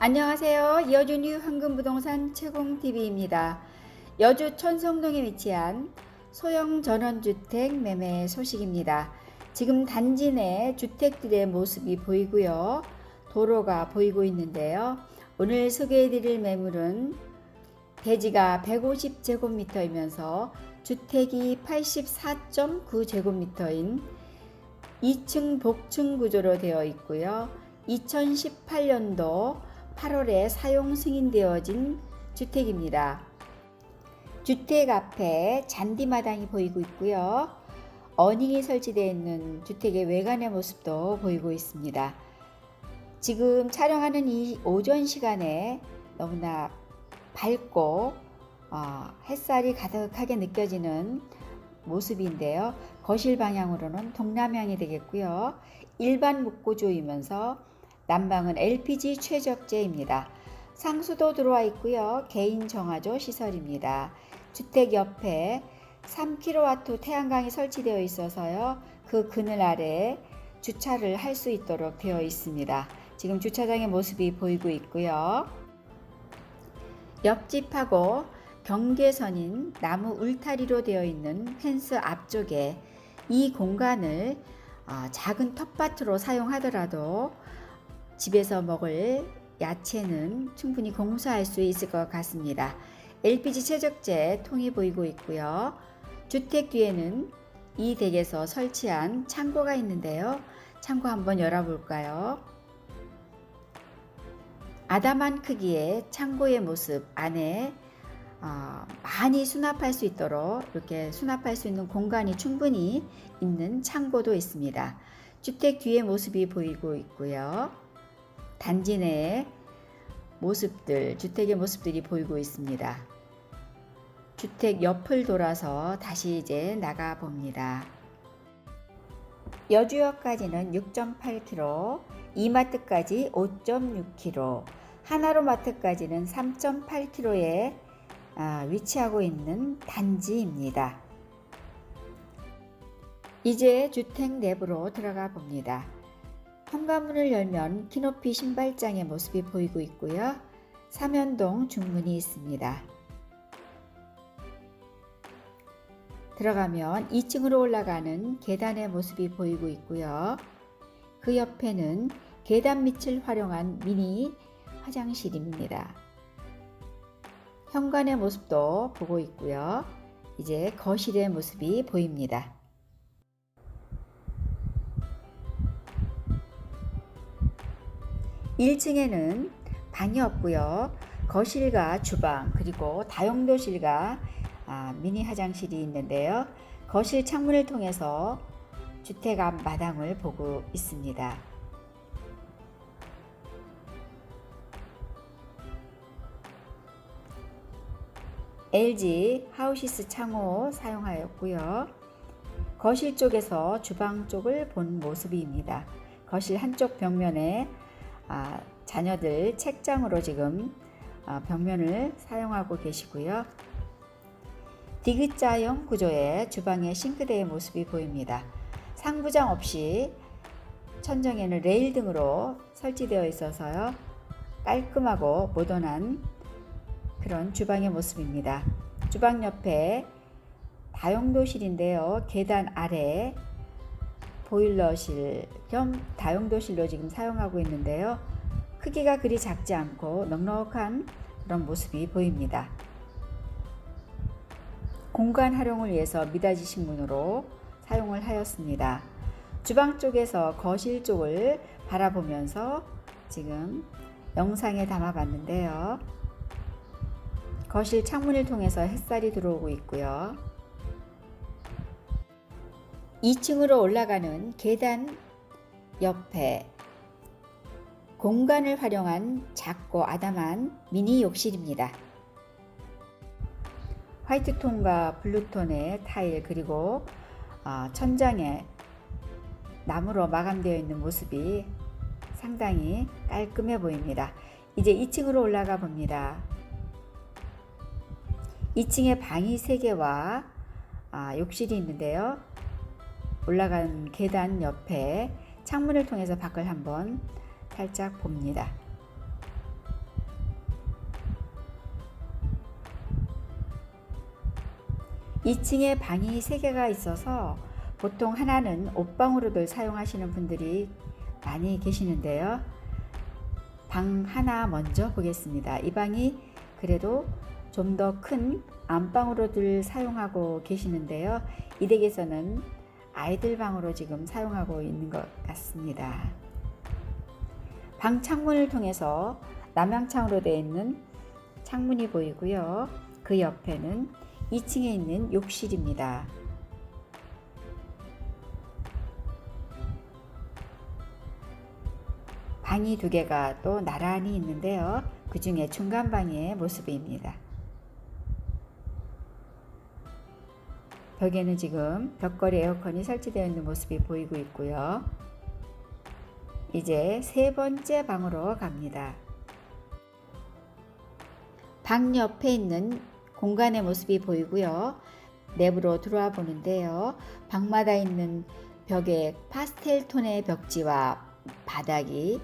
안녕하세요. 여준유 황금부동산 채공TV입니다. 여주 천성동에 위치한 소형 전원주택 매매 소식입니다. 지금 단지 내 주택들의 모습이 보이고요. 도로가 보이고 있는데요. 오늘 소개해드릴 매물은 대지가 150제곱미터이면서 주택이 84.9제곱미터인 2층 복층 구조로 되어 있고요. 2018년도 8월에 사용 승인되어진 주택입니다. 주택 앞에 잔디마당이 보이고 있고요. 어닝이 설치되어 있는 주택의 외관의 모습도 보이고 있습니다. 지금 촬영하는 이 오전 시간에 너무나 밝고 어, 햇살이 가득하게 느껴지는 모습인데요. 거실 방향으로는 동남향이 되겠고요. 일반 목구조이면서 난방은 LPG 최적재입니다. 상수도 들어와 있고요. 개인 정화조 시설입니다. 주택 옆에 3kW 태양광이 설치되어 있어서요. 그 그늘 아래 주차를 할 수 있도록 되어 있습니다. 지금 주차장의 모습이 보이고 있고요. 옆집하고 경계선인 나무 울타리로 되어 있는 펜스 앞쪽에 이 공간을 어, 작은 텃밭으로 사용하더라도 집에서 먹을 야채는 충분히 공수할 수 있을 것 같습니다. LPG 최적재 통이 보이고 있고요. 주택 뒤에는 이 댁에서 설치한 창고가 있는데요. 창고 한번 열어볼까요? 아담한 크기의 창고의 모습 안에 어, 많이 수납할 수 있도록 이렇게 수납할 수 있는 공간이 충분히 있는 창고도 있습니다. 주택 뒤의 모습이 보이고 있고요. 단지 내에 모습들, 주택의 모습들이 보이고 있습니다. 주택 옆을 돌아서 다시 이제 나가 봅니다. 여주역까지는 6.8km, 이마트까지 5.6km, 하나로마트까지는 3.8km에 아, 위치하고 있는 단지입니다. 이제 주택 내부로 들어가 봅니다. 현관문을 열면 키높이 신발장의 모습이 보이고 있고요. 삼연동 중문이 있습니다. 들어가면 2층으로 올라가는 계단의 모습이 보이고 있고요. 그 옆에는 계단 밑을 활용한 미니 화장실입니다. 현관의 모습도 보고 있고요. 이제 거실의 모습이 보입니다. 1층에는 방이 없고요. 거실과 주방 그리고 다용도실과 아, 미니 화장실이 있는데요. 거실 창문을 통해서 주택 앞 마당을 보고 있습니다. LG 하우시스 창호 사용하였고요. 거실 쪽에서 주방 쪽을 본 모습입니다. 거실 한쪽 벽면에 아, 자녀들 책장으로 지금 아, 벽면을 사용하고 계시고요. 디귿자형 구조의 주방의 싱크대의 모습이 보입니다. 상부장 없이 천정에는 레일 등으로 설치되어 있어서요. 깔끔하고 모던한 그런 주방의 모습입니다. 주방 옆에 다용도실인데요. 계단 아래 보일러실 겸 다용도실로 지금 사용하고 있는데요. 크기가 그리 작지 않고 넉넉한 그런 모습이 보입니다. 공간 활용을 위해서 미닫이 신문으로 사용을 하였습니다. 주방 쪽에서 거실 쪽을 바라보면서 지금 영상에 담아 봤는데요. 거실 창문을 통해서 햇살이 들어오고 있고요. 2층으로 올라가는 계단 옆에 공간을 활용한 작고 아담한 미니 욕실입니다. 화이트톤과 블루톤의 타일 그리고 어, 천장에 나무로 마감되어 있는 모습이 상당히 깔끔해 보입니다. 이제 2층으로 올라가 봅니다. 2층에 방이 3개와 아, 욕실이 있는데요. 올라간 계단 옆에 창문을 통해서 밖을 한번 살짝 봅니다. 2층에 방이 3개가 있어서 보통 하나는 옷방으로들 사용하시는 분들이 많이 계시는데요. 방 하나 먼저 보겠습니다. 이 방이 그래도 좀 더 큰 안방으로들 사용하고 계시는데요. 이 댁에서는 아이들 방으로 지금 사용하고 있는 것 같습니다. 방 창문을 통해서 남향창으로 되어 있는 창문이 보이고요. 그 옆에는 2층에 있는 욕실입니다. 방이 두 개가 또 나란히 있는데요. 그 중에 중간 방의 모습입니다. 벽에는 지금 벽걸이 에어컨이 설치되어 있는 모습이 보이고 있고요. 이제 세 번째 방으로 갑니다. 방 옆에 있는 공간의 모습이 보이고요. 내부로 들어와 보는데요. 방마다 있는 벽에 파스텔 톤의 벽지와 바닥이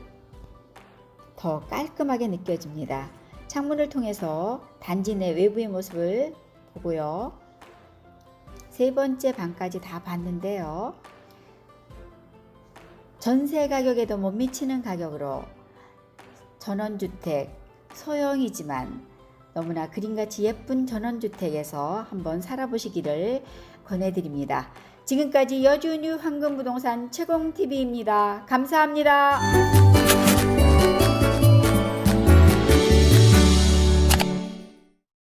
더 깔끔하게 느껴집니다. 창문을 통해서 단지 내 외부의 모습을 보고요. 세 번째 방까지 다 봤는데요. 전세 가격에도 못 미치는 가격으로 전원주택 소형이지만 너무나 그림같이 예쁜 전원주택에서 한번 살아보시기를 권해드립니다. 지금까지 여준유 황금부동산 최공TV입니다. 감사합니다.